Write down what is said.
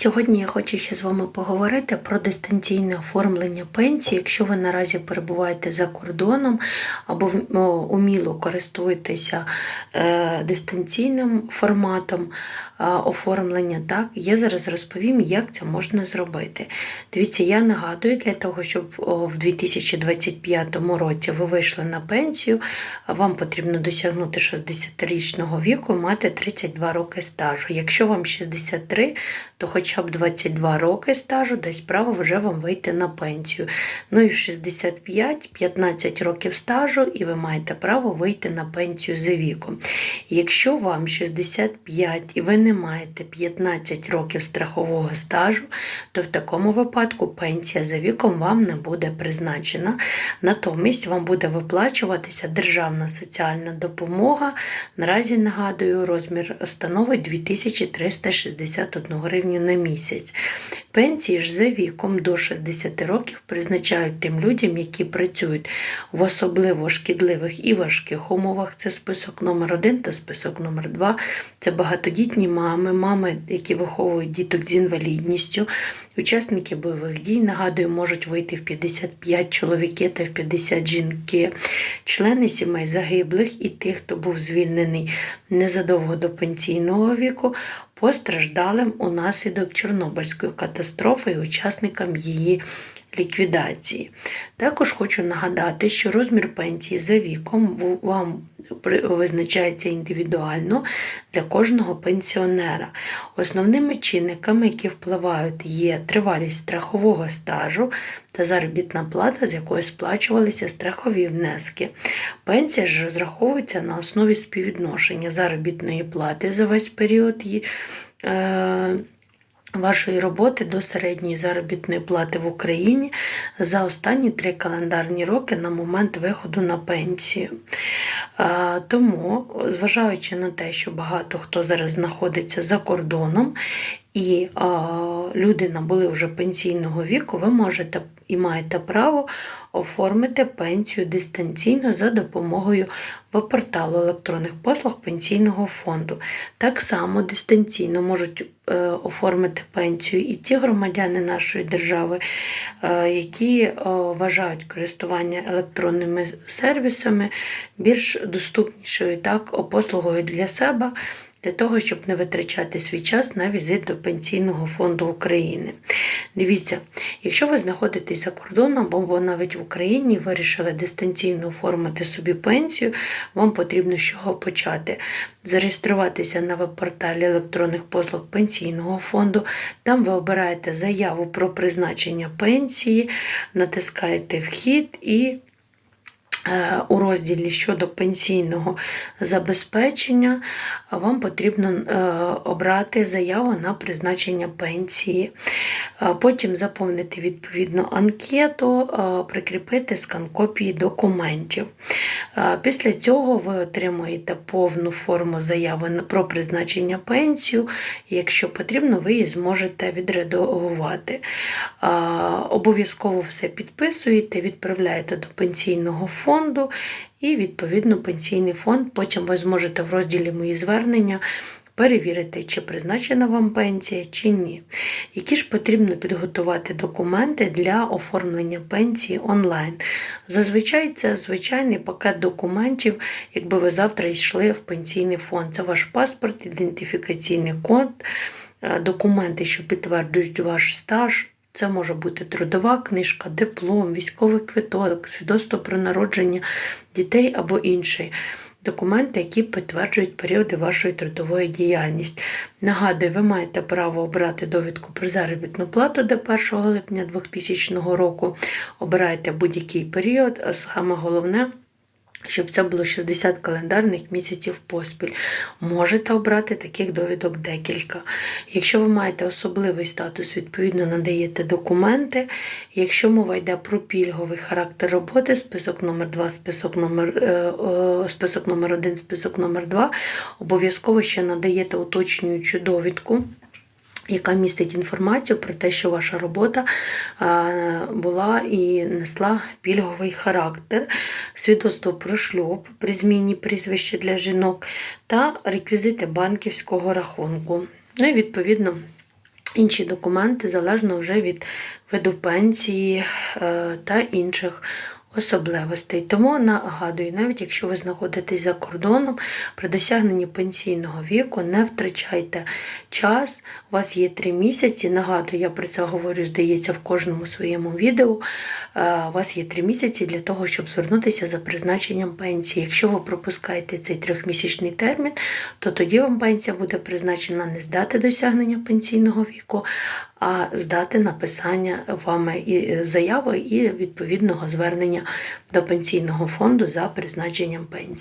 Сьогодні я хочу ще з вами поговорити про дистанційне оформлення пенсії, якщо ви наразі перебуваєте за кордоном або в- о, уміло користуєтеся е, дистанційним форматом е, оформлення. Так, я зараз розповім, як це можна зробити. Дивіться, я нагадую, для того, щоб в 2025 році ви вийшли на пенсію, вам потрібно досягнути 60-річного віку мати 32 роки стажу. Якщо вам 63, то хоча б 22 роки стажу дасть право вже вам вийти на пенсію. Ну і в 65 15 років стажу, і ви маєте право вийти на пенсію за віком. Якщо вам 65 і ви не маєте 15 років страхового стажу, то в такому випадку пенсія за віком вам не буде призначена. Натомість вам буде виплачуватися державна соціальна допомога. Наразі нагадую, розмір становить 2361 гривню на місяць. Пенсії ж за віком до 60 років призначають тим людям, які працюють в особливо шкідливих і важких умовах. Це список номер 1 та список номер 2 Це багатодітні мами, мами, які виховують діток з інвалідністю, учасники бойових дій. Нагадую, можуть вийти в 55 чоловіки та в 50 жінки, члени сімей загиблих і тих, хто був звільнений незадовго до пенсійного віку, постраждалим унаслідок Чорнобильської катастрофи і учасникам її ліквідації. Також хочу нагадати, що розмір пенсії за віком вам визначається індивідуально для кожного пенсіонера. Основними чинниками, які впливають, є тривалість страхового стажу та заробітна плата, з якої сплачувалися страхові внески. Пенсія ж розраховується на основі співвідношення заробітної плати за весь період її. Вашої роботи до середньої заробітної плати в Україні за останні три календарні роки на момент виходу на пенсію. Тому, зважаючи на те, що багато хто зараз знаходиться за кордоном, і е, люди набули вже пенсійного віку, ви можете і маєте право оформити пенсію дистанційно за допомогою порталу електронних послуг пенсійного фонду. Так само дистанційно можуть е, оформити пенсію і ті громадяни нашої держави, е, які е, вважають користування електронними сервісами більш доступнішою так, послугою для себе. Для того, щоб не витрачати свій час на візит до Пенсійного фонду України. Дивіться, якщо ви знаходитесь за кордоном або навіть в Україні вирішили дистанційно оформити собі пенсію, вам потрібно з чого почати. Зареєструватися на веб-порталі електронних послуг Пенсійного фонду. Там ви обираєте заяву про призначення пенсії, натискаєте Вхід і у розділі щодо пенсійного забезпечення вам потрібно е, обрати заяву на призначення пенсії, Е, потім заповнити відповідну анкету, е, прикріпити скан копії документів. Е, Після цього ви отримуєте повну форму заяви про призначення пенсію. Якщо потрібно, ви її зможете відредагувати. Е, Обов'язково все підписуєте, відправляєте до пенсійного фонду, і відповідно пенсійний фонд. Потім ви зможете в розділі Мої звернення перевірити, чи призначена вам пенсія, чи ні. Які ж потрібно підготувати документи для оформлення пенсії онлайн. Зазвичай це звичайний пакет документів, якби ви завтра йшли в пенсійний фонд. Це ваш паспорт, ідентифікаційний код, е, документи, що підтверджують ваш стаж. Це може бути трудова книжка, диплом, військовий квиток, свідоцтво про народження дітей або інший. Документи, які підтверджують періоди вашої трудової діяльності. Нагадую, ви маєте право обрати довідку про заробітну плату до 1 липня 2000 року. Обирайте будь-який період, а саме головне. Щоб це було 60 календарних місяців поспіль. Можете обрати таких довідок декілька. Якщо ви маєте особливий статус, відповідно надаєте документи. Якщо мова йде про пільговий характер роботи, список номер 2 список номер, е, е, список номер 1 список номер 2 обов'язково ще надаєте уточнюючу довідку. Яка містить інформацію про те, що ваша робота була і несла пільговий характер, свідоцтво про шлюб при зміні прізвища для жінок та реквізити банківського рахунку. Ну і відповідно інші документи залежно вже від виду пенсії е, та інших особливостей. Тому нагадую, навіть якщо ви знаходитесь за кордоном, при досягненні пенсійного віку не втрачайте час. У вас є три місяці. Нагадую, я про це говорю, здається, в кожному своєму відео. Е, У вас є три місяці для того, щоб звернутися за призначенням пенсії. Якщо ви пропускаєте цей трьохмісячний термін, то тоді вам пенсія буде призначена не з дати досягнення пенсійного віку, а з дати написання вами і е, заяви і відповідного звернення до пенсійного фонду за призначенням пенсії.